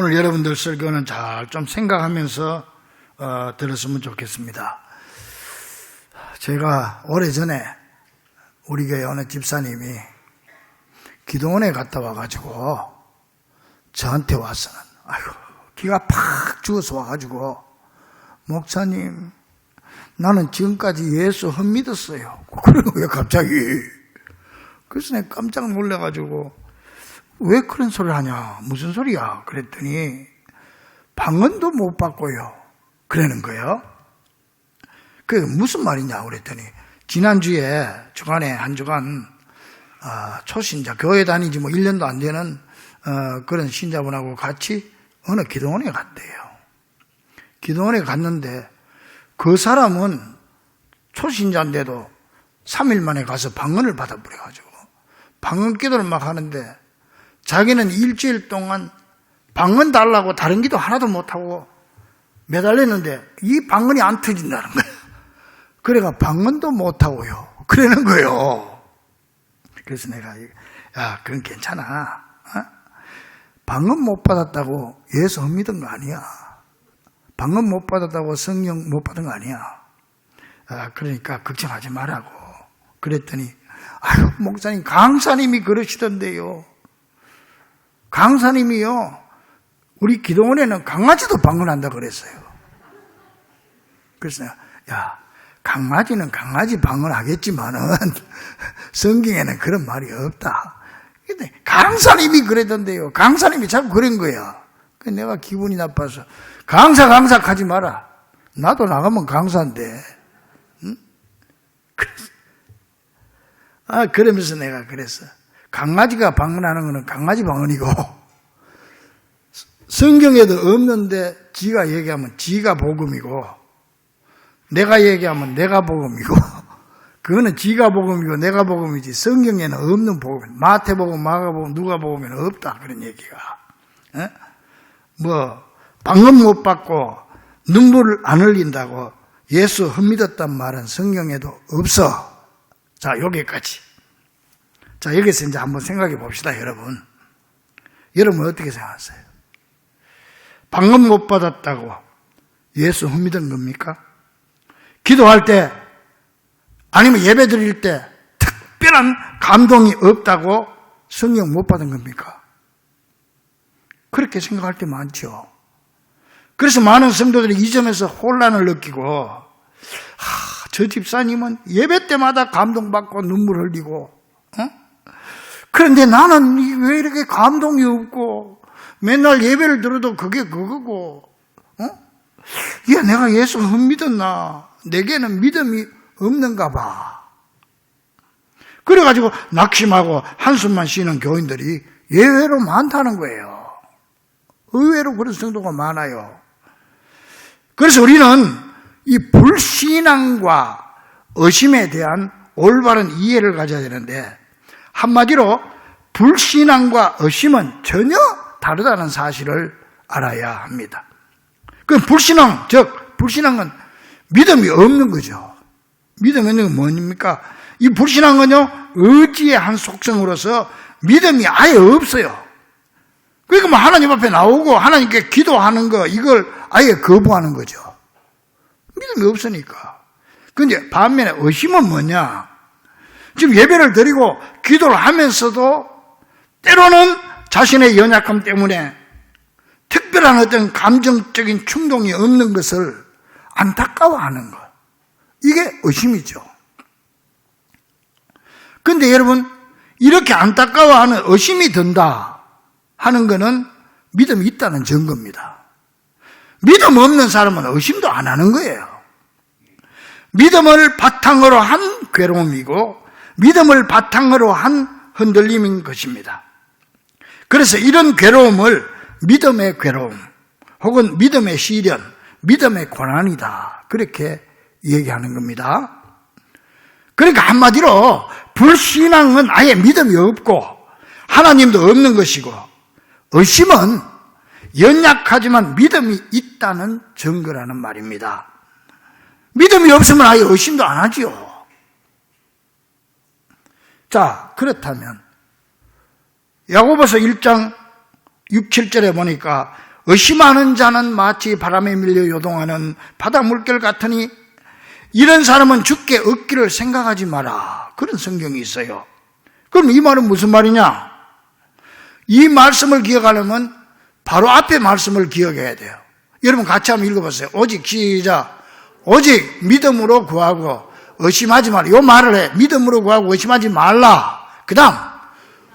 오늘 여러분들 설교는 잘 좀 생각하면서 어, 들었으면 좋겠습니다. 제가 오래전에 우리 교회 어느 집사님이 기도원에 갔다 와가지고 저한테 와서는 아이고 기가 팍 죽어서 와가지고 목사님 나는 지금까지 예수 헛 믿었어요. 그래 왜 갑자기? 그래서 내가 깜짝 놀래가지고 왜 그런 소리를 하냐? 무슨 소리야? 그랬더니 방언도 못 받고요. 그러는 거예요. 그게 무슨 말이냐? 그랬더니 지난주에 주간에 한 주간 아, 초신자 교회 다니지 뭐 1년도 안 되는 어, 그런 신자분하고 같이 어느 기도원에 갔대요. 기도원에 갔는데 그 사람은 초신자인데도 3일 만에 가서 방언을 받아버려가지고 방언 기도를 막 하는데 자기는 일주일 동안 방언 달라고 다른 기도 하나도 못하고 매달렸는데 이 방언이 안 터진다는 거예요. 그래가 방언도 못하고요. 그러는 거예요. 그래서 내가 야 그건 괜찮아. 어? 방언 못 받았다고 예수 안 믿은 거 아니야. 방언 못 받았다고 성령 못 받은 거 아니야. 아, 그러니까 걱정하지 말라고. 그랬더니 아유 목사님 강사님이 그러시던데요. 강사님이요. 우리 기도원에는 강아지도 방언한다 그랬어요. 그래서 야 강아지는 강아지 방언하겠지만은 성경에는 그런 말이 없다. 근데 강사님이 그러던데요. 강사님이 자꾸 그런 거야. 그 내가 기분이 나빠서 강사 강사 하지 마라. 나도 나가면 강사인데. 응? 그래서 아 그러면서 내가 그랬어. 강아지가 방언하는 거는 강아지 방언이고 성경에도 없는데 지가 얘기하면 지가 복음이고 내가 얘기하면 내가 복음이고 그거는 지가 복음이고 내가 복음이지 성경에는 없는 복음 마태복음 마가복음 누가복음에는 없다 그런 얘기가. 에? 뭐 방언 못 받고 눈물을 안 흘린다고 예수 흠믿었단 말은 성경에도 없어. 자 여기까지 자 여기서 이제 한번 생각해 봅시다 여러분 여러분 어떻게 생각하세요? 방언 못 받았다고 예수 흠믿은 겁니까? 기도할 때 아니면 예배 드릴 때 특별한 감동이 없다고 성령 못 받은 겁니까? 그렇게 생각할 때 많죠. 그래서 많은 성도들이 이 점에서 혼란을 느끼고 하, 저 집사님은 예배 때마다 감동받고 눈물 흘리고 어? 그런데 나는 왜 이렇게 감동이 없고 맨날 예배를 들어도 그게 그거고 어? 야 내가 예수 못 믿었나? 내게는 믿음이 없는가 봐. 그래가지고 낙심하고 한숨만 쉬는 교인들이 예외로 많다는 거예요. 의외로 그런 성도가 많아요. 그래서 우리는 이 불신앙과 의심에 대한 올바른 이해를 가져야 되는데 한마디로 불신앙과 의심은 전혀 다르다는 사실을 알아야 합니다. 그 불신앙, 즉 불신앙은 믿음이 없는 거죠. 믿음이 없는 건 뭡니까? 이 불신앙은요 의지의 한 속성으로서 믿음이 아예 없어요. 그러니까 뭐 하나님 앞에 나오고 하나님께 기도하는 거 이걸 아예 거부하는 거죠. 믿음이 없으니까. 근데 반면에 의심은 뭐냐? 지금 예배를 드리고 기도를 하면서도 때로는 자신의 연약함 때문에 특별한 어떤 감정적인 충동이 없는 것을 안타까워하는 것. 이게 의심이죠. 근데 여러분, 이렇게 안타까워하는 의심이 든다 하는 것은 믿음이 있다는 증거입니다. 믿음 없는 사람은 의심도 안 하는 거예요. 믿음을 바탕으로 한 괴로움이고 믿음을 바탕으로 한 흔들림인 것입니다. 그래서 이런 괴로움을 믿음의 괴로움 혹은 믿음의 시련, 믿음의 고난이다. 그렇게 얘기하는 겁니다. 그러니까 한마디로 불신앙은 아예 믿음이 없고 하나님도 없는 것이고 의심은 연약하지만 믿음이 있다는 증거라는 말입니다. 믿음이 없으면 아예 의심도 안 하지요. 자, 그렇다면 야고보서 1장 6, 7절에 보니까 의심하는 자는 마치 바람에 밀려 요동하는 바다 물결 같으니 이런 사람은 죽게 얻기를 생각하지 마라. 그런 성경이 있어요. 그럼 이 말은 무슨 말이냐? 이 말씀을 기억하려면 바로 앞에 말씀을 기억해야 돼요. 여러분 같이 한번 읽어보세요. 오직 시작. 오직 믿음으로 구하고 의심하지 말라. 요 말을 해. 믿음으로 구하고 의심하지 말라. 그 다음,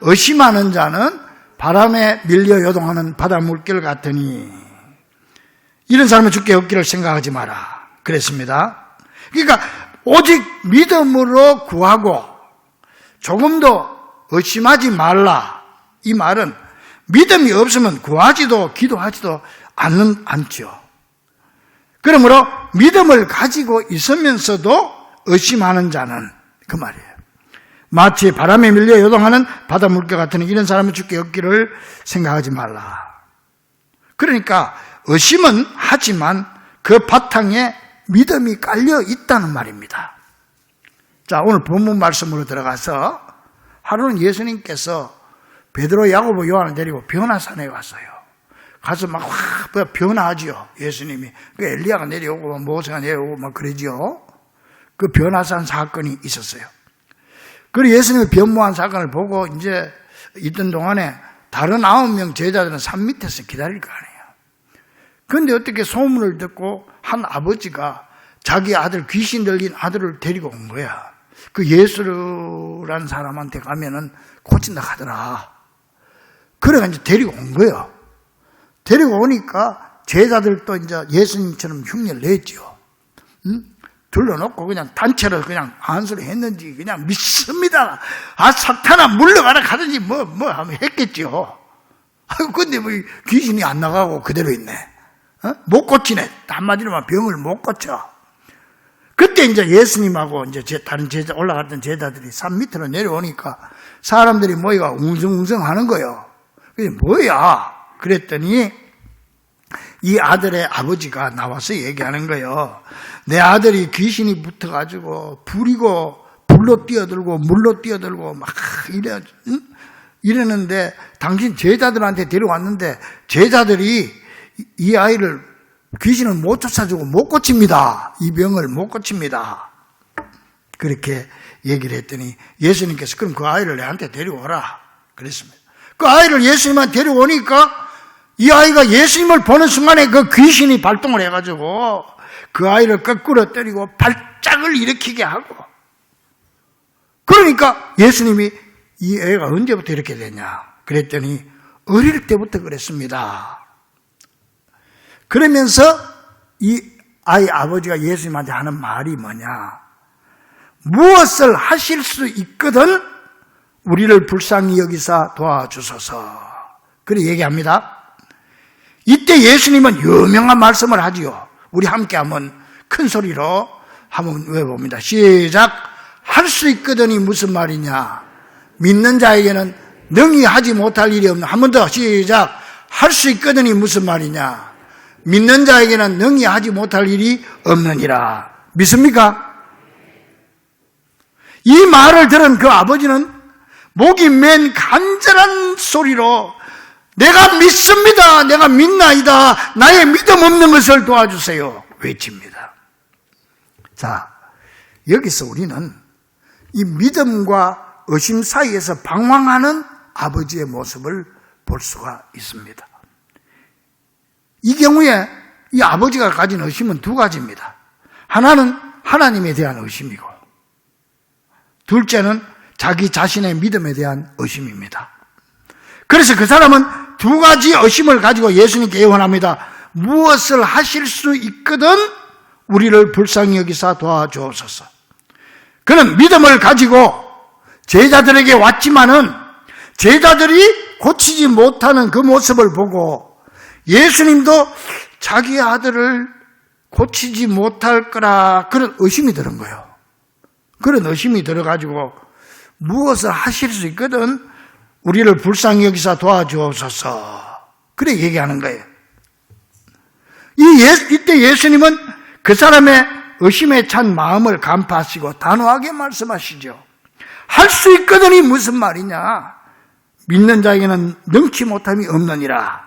의심하는 자는 바람에 밀려 요동하는 바다 물결 같으니 이런 사람은 죽게 없기를 생각하지 마라. 그랬습니다. 그러니까 오직 믿음으로 구하고 조금도 의심하지 말라. 이 말은 믿음이 없으면 구하지도 기도하지도 않는, 않죠. 그러므로 믿음을 가지고 있으면서도 의심하는 자는 그 말이에요. 마치 바람에 밀려 요동하는 바다 물결 같은 이런 사람이 죽게 없기를 생각하지 말라. 그러니까 의심은 하지만 그 바탕에 믿음이 깔려 있다는 말입니다. 자, 오늘 본문 말씀으로 들어가서 하루는 예수님께서 베드로, 야고보, 요한을 데리고 변화산에 왔어요. 가서 막 확 변화하지요. 예수님이. 그 엘리야가 내려오고 모세가 내려오고 막 그러지요. 그 변화산 사건이 있었어요. 그리고 예수님이 변모한 사건을 보고 이제 있던 동안에 다른 아홉 명 제자들은 산 밑에서 기다릴 거 아니에요. 그런데 어떻게 소문을 듣고 한 아버지가 자기 아들 귀신 들린 아들을 데리고 온 거야. 그 예수라는 사람한테 가면은 고친다 하더라. 그래가 이제 데리고 온 거예요. 데리고 오니까 제자들도 이제 예수님처럼 흉내를 냈죠. 응? 둘러놓고 그냥 단체로 그냥 안수를 했는지 그냥 믿습니다. 아, 사탄아 물러가라 가든지 뭐, 뭐 하면 했겠죠. 아유, 근데 뭐 귀신이 안 나가고 그대로 있네. 어? 못 고치네. 한마디로 말 병을 못 고쳐. 그때 이제 예수님하고 이제 제, 다른 제자, 올라갔던 제자들이 산 밑으로 내려오니까 사람들이 모이가 웅성웅성 하는 거예요. 그게 뭐야? 그랬더니 이 아들의 아버지가 나와서 얘기하는 거예요. 내 아들이 귀신이 붙어가지고 불이고 불로 뛰어들고 물로 뛰어들고 막 이래, 응? 이러는데 당신 제자들한테 데려왔는데 제자들이 이 아이를 귀신을 못 쫓아주고 못 고칩니다. 이 병을 못 고칩니다. 그렇게 얘기를 했더니 예수님께서 그럼 그 아이를 내한테 데려오라. 그랬습니다. 그 아이를 예수님한테 데려오니까 이 아이가 예수님을 보는 순간에 그 귀신이 발동을 해가지고 그 아이를 거꾸로 때리고 발작을 일으키게 하고 그러니까 예수님이 이 애가 언제부터 이렇게 됐냐 그랬더니 어릴 때부터 그랬습니다. 그러면서 이 아이 아버지가 예수님한테 하는 말이 뭐냐 무엇을 하실 수 있거든 우리를 불쌍히 여기사 도와주소서 그래 얘기합니다. 이때 예수님은 유명한 말씀을 하지요. 우리 함께 한번 큰 소리로 한번 외워봅니다. 시작. 할 수 있거든이 무슨 말이냐? 믿는 자에게는 능히 하지 못할 일이 없는. 한 번 더 시작. 할 수 있거든이 무슨 말이냐? 믿는 자에게는 능히 하지 못할 일이 없느니라. 믿습니까? 이 말을 들은 그 아버지는 목이 맨 간절한 소리로 내가 믿습니다. 내가 믿나이다. 나의 믿음 없는 것을 도와주세요. 외칩니다. 자, 여기서 우리는 이 믿음과 의심 사이에서 방황하는 아버지의 모습을 볼 수가 있습니다. 이 경우에 이 아버지가 가진 의심은 두 가지입니다. 하나는 하나님에 대한 의심이고, 둘째는 자기 자신의 믿음에 대한 의심입니다. 그래서 그 사람은 두 가지 의심을 가지고 예수님께 예언합니다. 무엇을 하실 수 있거든 우리를 불쌍히 여기사 도와주옵소서. 그는 믿음을 가지고 제자들에게 왔지만은 제자들이 고치지 못하는 그 모습을 보고 예수님도 자기 아들을 고치지 못할 거라 그런 의심이 드는 거예요. 그런 의심이 들어가지고 무엇을 하실 수 있거든 우리를 불쌍히 여기사 도와주옵소서. 그래 얘기하는 거예요. 이 예, 이때 예수님은 그 사람의 의심에 찬 마음을 간파하시고 단호하게 말씀하시죠. 할 수 있거든이 무슨 말이냐? 믿는 자에게는 능치 못함이 없느니라.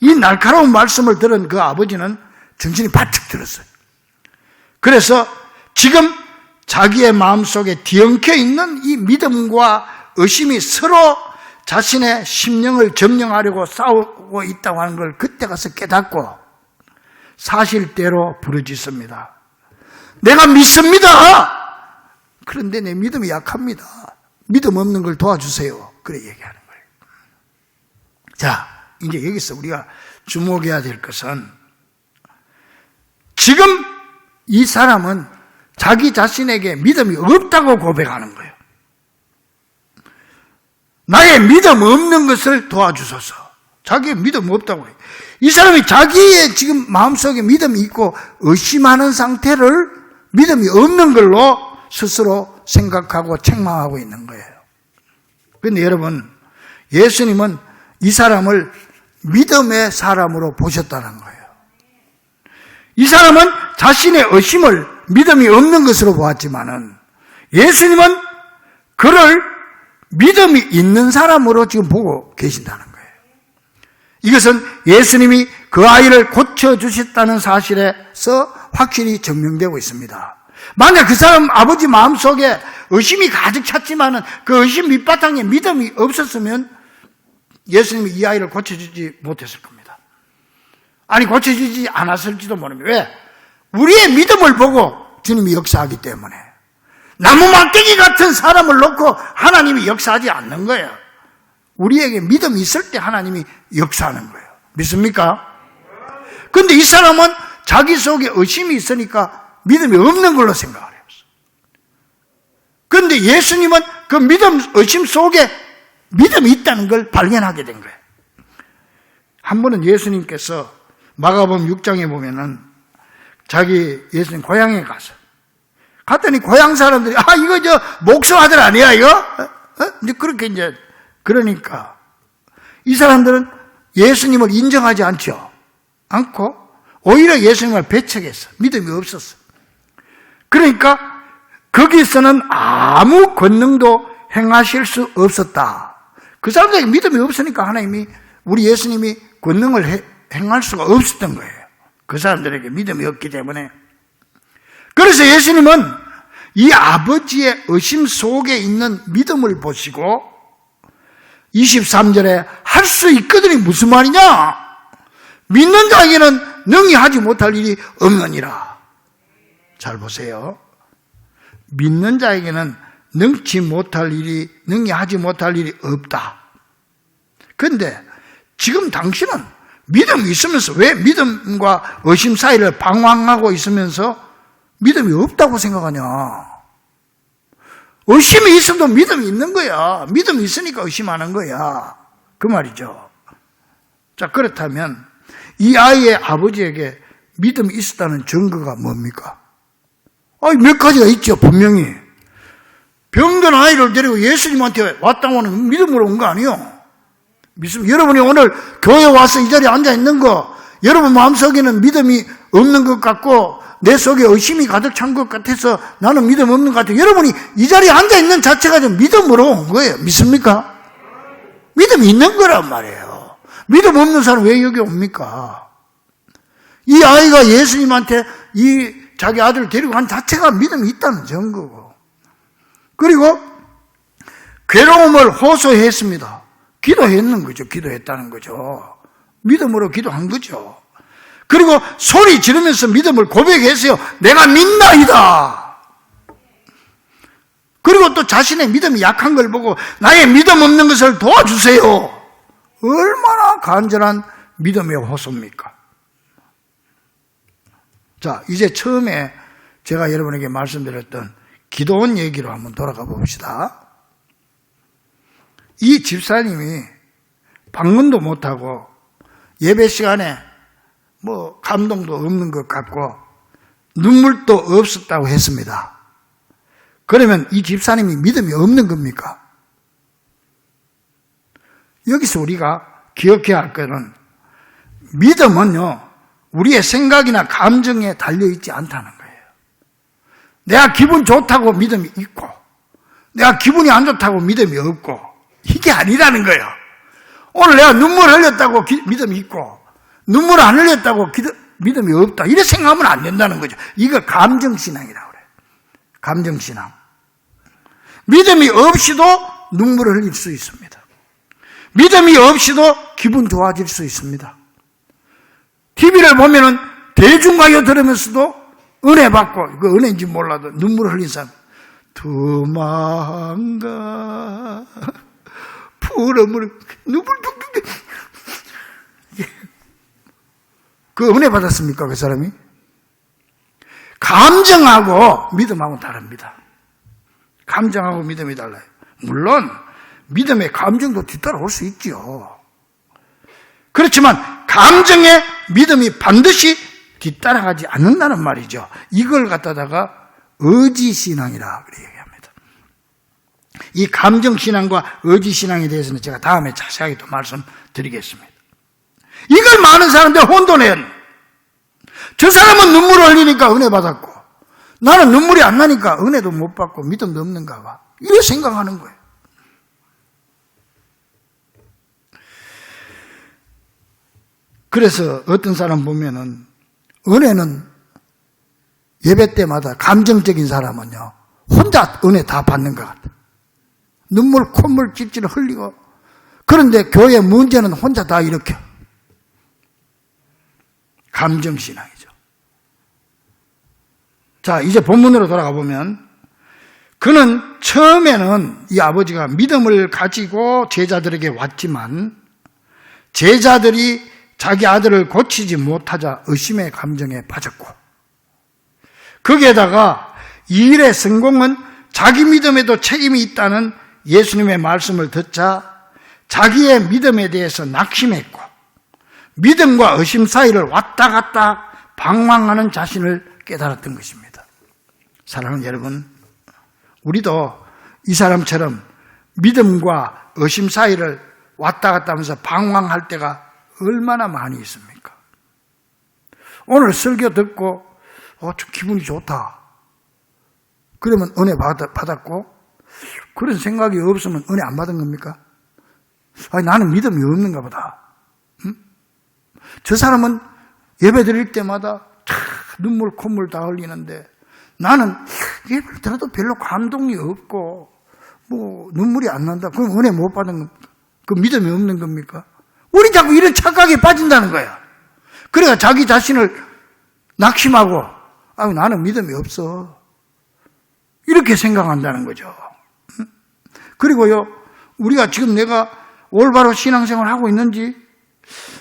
이 날카로운 말씀을 들은 그 아버지는 정신이 바짝 들었어요. 그래서 지금 자기의 마음속에 뒤엉켜 있는 이 믿음과 의심이 서로 자신의 심령을 점령하려고 싸우고 있다고 하는 걸 그때 가서 깨닫고 사실대로 부르짖습니다. 내가 믿습니다. 그런데 내 믿음이 약합니다. 믿음 없는 걸 도와주세요. 그래 얘기하는 거예요. 자, 이제 여기서 우리가 주목해야 될 것은 지금 이 사람은 자기 자신에게 믿음이 없다고 고백하는 거예요. 나의 믿음 없는 것을 도와주소서. 자기의 믿음 없다고 해요. 이 사람이 자기의 지금 마음속에 믿음이 있고 의심하는 상태를 믿음이 없는 걸로 스스로 생각하고 책망하고 있는 거예요. 그런데 여러분, 예수님은 이 사람을 믿음의 사람으로 보셨다는 거예요. 이 사람은 자신의 의심을 믿음이 없는 것으로 보았지만은 예수님은 그를 믿음이 있는 사람으로 지금 보고 계신다는 거예요. 이것은 예수님이 그 아이를 고쳐주셨다는 사실에서 확실히 증명되고 있습니다. 만약 그 사람 아버지 마음속에 의심이 가득 찼지만은 그 의심 밑바탕에 믿음이 없었으면 예수님이 이 아이를 고쳐주지 못했을 겁니다. 아니, 고쳐주지 않았을지도 모릅니다. 왜? 우리의 믿음을 보고 주님이 역사하기 때문에. 나무 막대기 같은 사람을 놓고 하나님이 역사하지 않는 거예요. 우리에게 믿음이 있을 때 하나님이 역사하는 거예요. 믿습니까? 근데 이 사람은 자기 속에 의심이 있으니까 믿음이 없는 걸로 생각을 해요. 그런데 예수님은 그 믿음, 의심 속에 믿음이 있다는 걸 발견하게 된 거예요. 한 번은 예수님께서 마가복음 6장에 보면은 자기 예수님 고향에 가서 갔더니 고향 사람들이 아 이거 저 목수 아들 아니야 이거? 어? 이제 그렇게 이제 그러니까 이 사람들은 예수님을 인정하지 않죠. 않고 오히려 예수님을 배척했어. 믿음이 없었어. 그러니까 거기서는 아무 권능도 행하실 수 없었다. 그 사람들에게 믿음이 없으니까 하나님이 우리 예수님이 권능을 해, 행할 수가 없었던 거예요. 그 사람들에게 믿음이 없기 때문에. 그래서 예수님은 이 아버지의 의심 속에 있는 믿음을 보시고 23절에 할 수 있거든이 무슨 말이냐? 믿는 자에게는 능히 하지 못할 일이 없느니라. 잘 보세요. 믿는 자에게는 능치 못할 일이, 능히 하지 못할 일이 없다. 그런데 지금 당신은 믿음이 있으면서 왜 믿음과 의심 사이를 방황하고 있으면서 믿음이 없다고 생각하냐? 의심이 있어도 믿음이 있는 거야. 믿음이 있으니까 의심하는 거야. 그 말이죠. 자, 그렇다면 이 아이의 아버지에게 믿음이 있었다는 증거가 뭡니까? 아니, 몇 가지가 있죠, 분명히. 병든 아이를 데리고 예수님한테 왔다고 하는 믿음으로 온 거 아니요? 믿음, 여러분이 오늘 교회 와서 이 자리에 앉아 있는 거, 여러분 마음속에는 믿음이 없는 것 같고, 내 속에 의심이 가득 찬 것 같아서 나는 믿음 없는 것 같아요. 여러분이 이 자리에 앉아 있는 자체가 좀 믿음으로 온 거예요. 믿습니까? 믿음이 있는 거란 말이에요. 믿음 없는 사람 왜 여기 옵니까? 이 아이가 예수님한테 이 자기 아들을 데리고 간 자체가 믿음이 있다는 증거고. 그리고 괴로움을 호소했습니다. 기도했는 거죠. 기도했다는 거죠. 믿음으로 기도한 거죠. 그리고 소리 지르면서 믿음을 고백했어요. 내가 믿나이다. 그리고 또 자신의 믿음이 약한 걸 보고 나의 믿음 없는 것을 도와주세요. 얼마나 간절한 믿음의 호소입니까? 자, 이제 처음에 제가 여러분에게 말씀드렸던 기도원 얘기로 한번 돌아가 봅시다. 이 집사님이 방문도 못하고 예배 시간에 뭐 감동도 없는 것 같고 눈물도 없었다고 했습니다. 그러면 이 집사님이 믿음이 없는 겁니까? 여기서 우리가 기억해야 할 것은 믿음은요, 우리의 생각이나 감정에 달려있지 않다는 거예요. 내가 기분 좋다고 믿음이 있고, 내가 기분이 안 좋다고 믿음이 없고, 이게 아니라는 거예요. 오늘 내가 눈물 흘렸다고 기, 믿음이 있고, 눈물 안 흘렸다고 기도, 믿음이 없다. 이렇게 생각하면 안 된다는 거죠. 이걸 감정신앙이라고 그래요. 감정신앙. 믿음이 없이도 눈물을 흘릴 수 있습니다. 믿음이 없이도 기분 좋아질 수 있습니다. TV를 보면은 대중가요 들으면서도 은혜 받고, 그 은혜인지 몰라도 눈물을 흘린 사람. 도망가. 푸르물 눈물 뚝뚝. 그 은혜 받았습니까? 그 사람이? 감정하고 믿음하고 다릅니다. 감정하고 믿음이 달라요. 물론 믿음의 감정도 뒤따라올 수 있지요. 그렇지만 감정의 믿음이 반드시 뒤따라가지 않는다는 말이죠. 이걸 갖다다가 의지신앙이라 얘기합니다. 이 감정신앙과 의지신앙에 대해서는 제가 다음에 자세하게 또 말씀드리겠습니다. 이걸 많은 사람들 혼돈해요. 저 사람은 눈물을 흘리니까 은혜 받았고 나는 눈물이 안 나니까 은혜도 못 받고 믿음도 없는가 봐. 이렇게 생각하는 거예요. 그래서 어떤 사람 보면은 은혜는 예배 때마다 감정적인 사람은요 혼자 은혜 다 받는 것 같아. 눈물 콧물 찔찔 흘리고 그런데 교회 문제는 혼자 다 일으켜. 감정신앙이죠. 자, 이제 본문으로 돌아가 보면 그는 처음에는 이 아버지가 믿음을 가지고 제자들에게 왔지만 제자들이 자기 아들을 고치지 못하자 의심의 감정에 빠졌고 거기에다가 이 일의 성공은 자기 믿음에도 책임이 있다는 예수님의 말씀을 듣자 자기의 믿음에 대해서 낙심했고 믿음과 의심 사이를 왔다 갔다 방황하는 자신을 깨달았던 것입니다. 사랑하는 여러분, 우리도 이 사람처럼 믿음과 의심 사이를 왔다 갔다 하면서 방황할 때가 얼마나 많이 있습니까? 오늘 설교 듣고, 어, 좀 기분이 좋다. 그러면 은혜 받았고, 그런 생각이 없으면 은혜 안 받은 겁니까? 아니, 나는 믿음이 없는가 보다. 응? 저 사람은 예배 드릴 때마다 눈물, 콧물 다 흘리는데 나는 예배를 들어도 별로 감동이 없고 뭐 눈물이 안 난다. 그럼 은혜 못 받은 겁니까? 그 믿음이 없는 겁니까? 우리 자꾸 이런 착각에 빠진다는 거야. 그래가 자기 자신을 낙심하고 아 나는 믿음이 없어. 이렇게 생각한다는 거죠. 그리고요, 우리가 지금 내가 올바로 신앙생활 하고 있는지,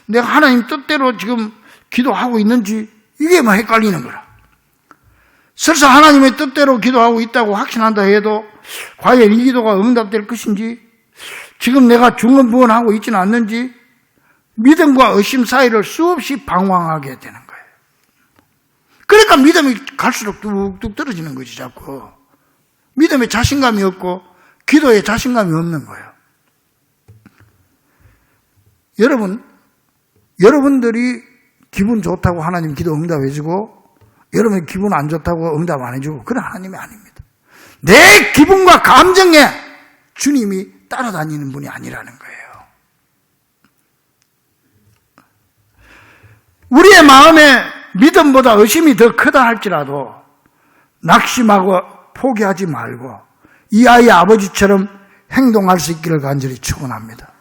내가 하나님 뜻대로 지금 기도하고 있는지, 이게 막 헷갈리는 거라. 설사 하나님의 뜻대로 기도하고 있다고 확신한다 해도, 과연 이 기도가 응답될 것인지, 지금 내가 중언부언하고 있지는 않는지, 믿음과 의심 사이를 수없이 방황하게 되는 거예요. 그러니까 믿음이 갈수록 뚝뚝 떨어지는 거지, 자꾸. 믿음에 자신감이 없고, 기도에 자신감이 없는 거예요. 여러분, 여러분들이 기분 좋다고 하나님 기도 응답해 주고, 여러분 기분 안 좋다고 응답 안 해주고, 그런 하나님이 아닙니다. 내 기분과 감정에 주님이 따라다니는 분이 아니라는 거예요. 우리의 마음에 믿음보다 의심이 더 크다 할지라도 낙심하고 포기하지 말고 이 아이의 아버지처럼 행동할 수 있기를 간절히 축원합니다.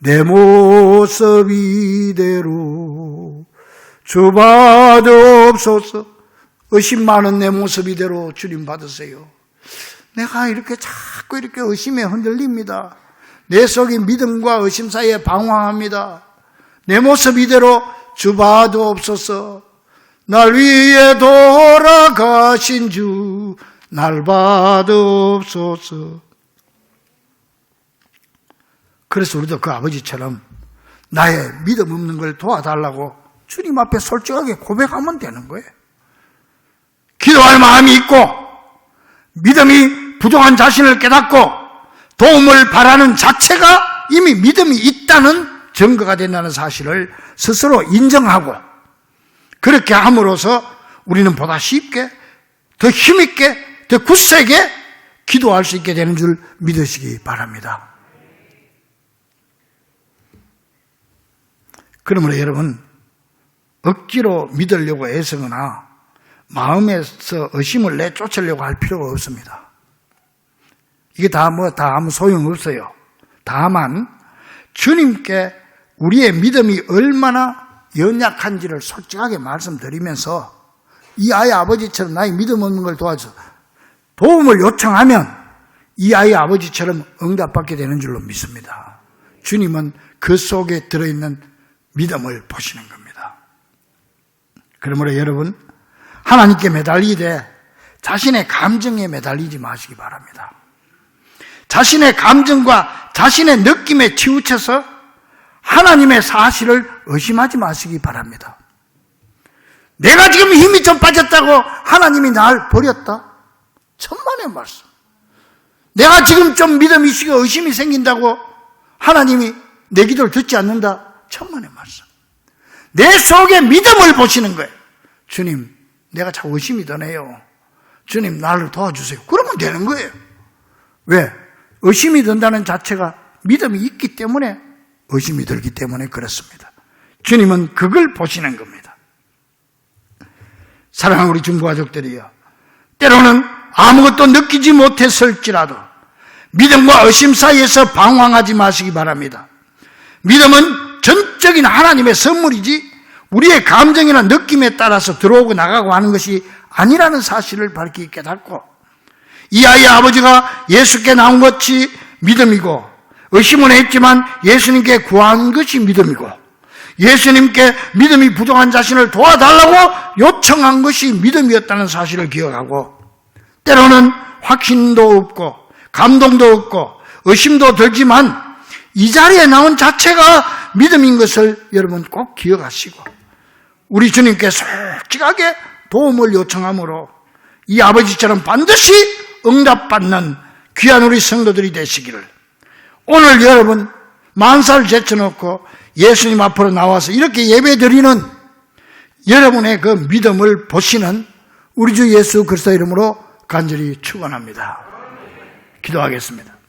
내 모습 이대로 주 받옵소서 의심 많은 내 모습 이대로 주님 받으세요. 내가 이렇게 자꾸 이렇게 의심에 흔들립니다. 내 속이 믿음과 의심 사이에 방황합니다. 내 모습 이대로 주 받옵소서 날 위해 돌아가신 주 날 받옵소서. 그래서 우리도 그 아버지처럼 나의 믿음 없는 걸 도와달라고 주님 앞에 솔직하게 고백하면 되는 거예요. 기도할 마음이 있고 믿음이 부족한 자신을 깨닫고 도움을 바라는 자체가 이미 믿음이 있다는 증거가 된다는 사실을 스스로 인정하고 그렇게 함으로써 우리는 보다 쉽게 더 힘있게 더 굳세게 기도할 수 있게 되는 줄 믿으시기 바랍니다. 그러므로 여러분, 억지로 믿으려고 애쓰거나 마음에서 의심을 내쫓으려고 할 필요가 없습니다. 이게 다 뭐, 다 아무 소용 없어요. 다만, 주님께 우리의 믿음이 얼마나 연약한지를 솔직하게 말씀드리면서 이 아이 아버지처럼 나의 믿음 없는 걸 도와줘 도움을 요청하면 이 아이 아버지처럼 응답받게 되는 줄로 믿습니다. 주님은 그 속에 들어있는 믿음을 보시는 겁니다. 그러므로 여러분, 하나님께 매달리되 자신의 감정에 매달리지 마시기 바랍니다. 자신의 감정과 자신의 느낌에 치우쳐서 하나님의 사실을 의심하지 마시기 바랍니다. 내가 지금 힘이 좀 빠졌다고 하나님이 날 버렸다? 천만의 말씀. 내가 지금 좀 믿음이 시고 의심이 생긴다고 하나님이 내 기도를 듣지 않는다? 천만의 말씀. 내 속에 믿음을 보시는 거예요. 주님, 내가 자꾸 의심이 드네요. 주님, 나를 도와주세요. 그러면 되는 거예요. 왜? 의심이 든다는 자체가 믿음이 있기 때문에 의심이 들기 때문에 그렇습니다. 주님은 그걸 보시는 겁니다. 사랑하는 우리 중부 가족들이요. 때로는 아무것도 느끼지 못했을지라도 믿음과 의심 사이에서 방황하지 마시기 바랍니다. 믿음은 전적인 하나님의 선물이지 우리의 감정이나 느낌에 따라서 들어오고 나가고 하는 것이 아니라는 사실을 밝히 깨닫고 이 아이의 아버지가 예수께 나온 것이 믿음이고 의심은 했지만 예수님께 구한 것이 믿음이고 예수님께 믿음이 부족한 자신을 도와달라고 요청한 것이 믿음이었다는 사실을 기억하고 때로는 확신도 없고 감동도 없고 의심도 들지만 이 자리에 나온 자체가 믿음인 것을 여러분 꼭 기억하시고 우리 주님께 솔직하게 도움을 요청함으로 이 아버지처럼 반드시 응답받는 귀한 우리 성도들이 되시기를 오늘 여러분 만살 제쳐놓고 예수님 앞으로 나와서 이렇게 예배 드리는 여러분의 그 믿음을 보시는 우리 주 예수 그리스도 이름으로 간절히 축원합니다. 기도하겠습니다.